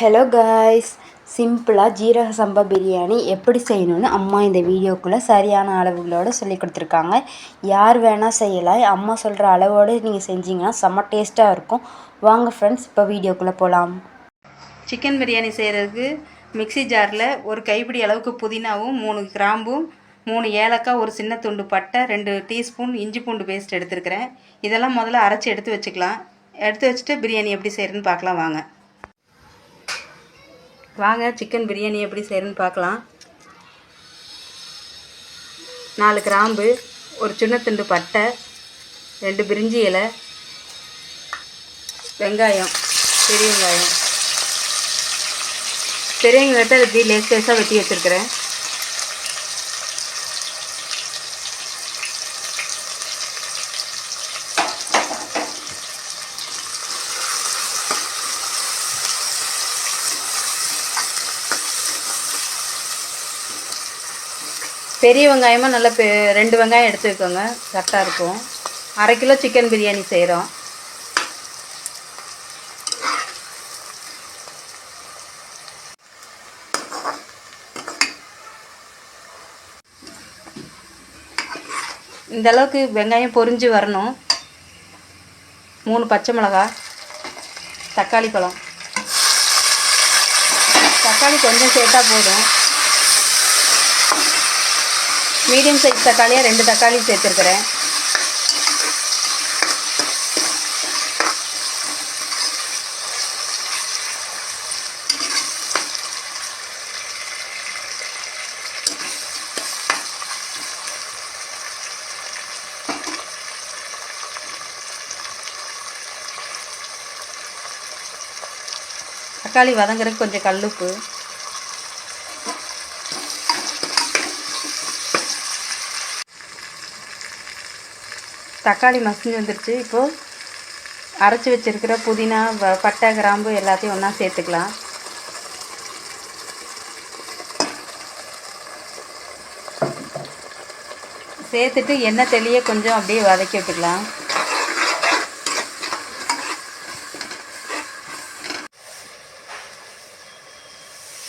Hello guys சிம்பிளாக ஜீரக சம்பா பிரியாணி எப்படி செய்யணும்னு அம்மா இந்த வீடியோக்குள்ளே சரியான அளவுகளோடு சொல்லி கொடுத்துருக்காங்க. யார் வேணால் செய்யலாம். அம்மா சொல்கிற அளவோடு நீங்கள் செஞ்சீங்கன்னா செம்ம டேஸ்ட்டாக இருக்கும். வாங்க ஃப்ரெண்ட்ஸ் இப்போ வீடியோக்குள்ளே போகலாம் சிக்கன் பிரியாணி செய்கிறதுக்கு மிக்ஸி ஜாரில் ஒரு கைப்பிடி அளவுக்கு புதினாவும் மூணு கிராம்பும் மூணு ஏலக்காய் ஒரு சின்ன துண்டு பட்டை ரெண்டு டீஸ்பூன் இஞ்சி பூண்டு பேஸ்ட் எடுத்துருக்கிறேன். இதெல்லாம் முதல்ல அரைச்சி எடுத்து வச்சுக்கலாம். எடுத்து வச்சுட்டு பிரியாணி எப்படி செய்கிறதுன்னு பார்க்கலாம். வாங்க. வாங்க சிக்கன் பிரியாணி எப்படி செய்கிறேன்னு பார்க்கலாம். நாலு கிராம்பு ஒரு சின்ன துண்டு பட்டை ரெண்டு பிரிஞ்சி இலை வெங்காயம் பெரிய வெங்காயம். பெரிய வெங்காயத்தை வெட்டி லேஸ் லேஸாக வெட்டி வச்சுருக்கிறேன். பெரிய வெங்காயமாக நல்லா பெ ரெண்டு வெங்காயம் எடுத்துக்கோங்க கரெக்டாக இருக்கும். அரை கிலோ சிக்கன் பிரியாணி செய்கிறோம் இந்தளவுக்கு வெங்காயம் பொரிஞ்சு வரணும். மூணு பச்சை மிளகா தக்காளி பழம். தக்காளி கொஞ்சம் சேர்த்தா போதும். மீடியம் சைஸ் தக்காளியாக ரெண்டு தக்காளி சேர்த்துருக்குறேன். தக்காளி வதங்குறதுக்கு கொஞ்சம் கல்லுப்பு. தக்காளி மசிஞ்சு வந்துருச்சு. இப்போது அரைச்சி வச்சிருக்கிற புதினா வ- பட்டை கிராம்பு எல்லாத்தையும் ஒன்றா சேர்த்துக்கலாம். சேர்த்துட்டு எண்ணெய் தெளிய கொஞ்சம் அப்படியே வதக்கி விட்டுக்கலாம்.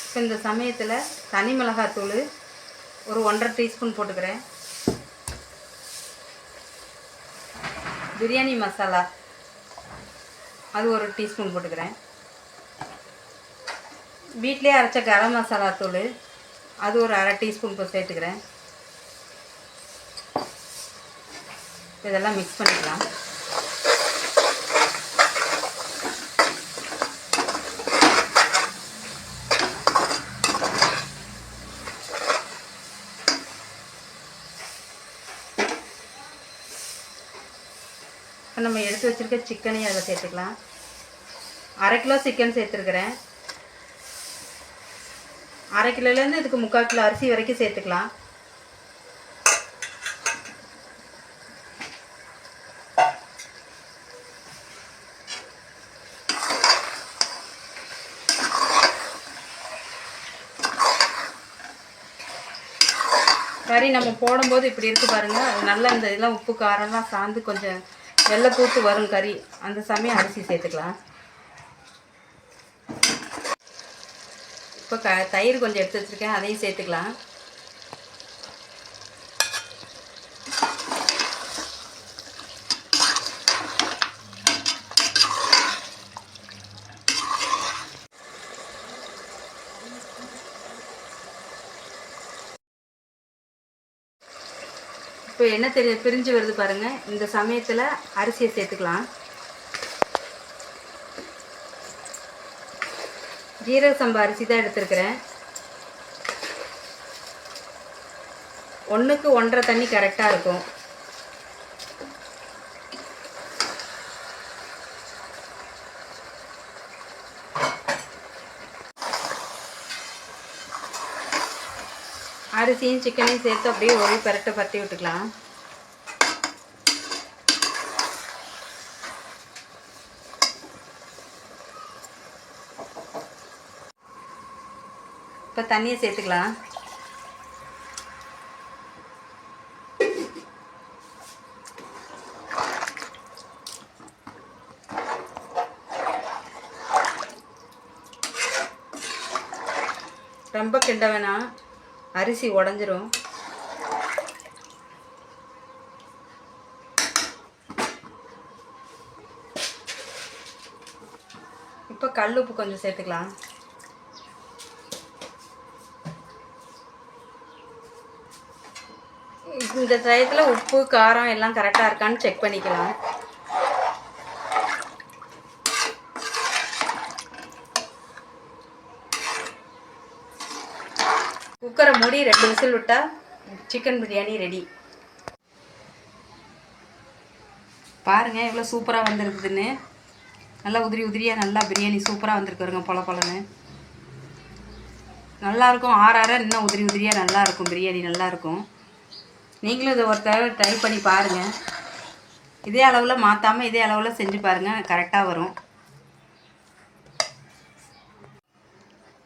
இப்போ இந்த சமயத்தில் தனி மிளகாத்தூள் ஒரு ஒன்றரை டீஸ்பூன் போட்டுக்கிறேன். பிரியாணி மசாலா. அது ஒரு டீஸ்பூன் போட்டுக்கிறேன். வீட்டிலே அரைச்ச கரம் மசாலா தூள் அது ஒரு அரை டீஸ்பூன் இப்போ சேர்த்துக்கிறேன். இதெல்லாம் மிக்ஸ் பண்ணி இப்போ நம்ம எடுத்து வச்சிருக்க சிக்கனையும் அதில் சேர்த்துக்கலாம். அரை கிலோ சிக்கன் சேர்த்துருக்குறேன். அரை கிலோலேருந்து இதுக்கு முக்கால் கிலோ அரிசி வரைக்கும் சேர்த்துக்கலாம். கறி நம்ம போடும்போது இப்படி இருக்கு பாருங்க. அது நல்லா இந்த இதெல்லாம் உப்பு காரம்லாம் சார்ந்து கொஞ்சம் வெள்ளை பூத்து வரும் கறி. அந்த சமயம் அரிசி சேர்த்துக்கலாம். இப்போ க தயிர் கொஞ்சம் எடுத்து வச்சுருக்கேன். அதையும் சேர்த்துக்கலாம். இப்போ என்ன தெரிய பிரிஞ்சு வருது பாருங்கள் இந்த சமயத்தில் அரிசியை சேர்த்துக்கலாம். ஜீரக சம்பா அரிசி தான் எடுத்திருக்கிறேன். ஒன்றுக்கு ஒன்றரை தண்ணி கரெக்டாக இருக்கும். அரிசியும் சிக்கனையும் சேர்த்து அப்படியே ஒரு பரட்டை பரட்டி விட்டுக்கலாம். இப்போ தண்ணியை சேர்த்துக்கலாம். ரொம்ப கிண்ட வேணாம். அரிசி உடஞ்சிரும். இப்போ கல் உப்பு கொஞ்சம் சேர்த்துக்கலாம். இந்த டயத்தில் உப்பு காரம் எல்லாம் கரெக்டாக இருக்கான்னு செக் பண்ணிக்கலாம். குக்கரை மூடி ரெண்டு விசில் விட்டால் சிக்கன் பிரியாணி ரெடி பாருங்கள் எவ்வளோ சூப்பராக வந்துருக்குதுன்னு. நல்லா உதிரி உதிரியாக நல்லா பிரியாணி சூப்பராக வந்திருக்குறங்க பொல பொலன்னு நல்லாயிருக்கும் ஆற ஆற இன்னும் உதிரி உதிரியாக நல்லாயிருக்கும் பிரியாணி நல்லாயிருக்கும் நீங்களும் இதை ஒருத்தர் ட்ரை பண்ணி பாருங்கள் இதே அளவில் மாற்றாமல் இதே அளவில் செஞ்சு பாருங்கள் கரெக்டாக வரும்.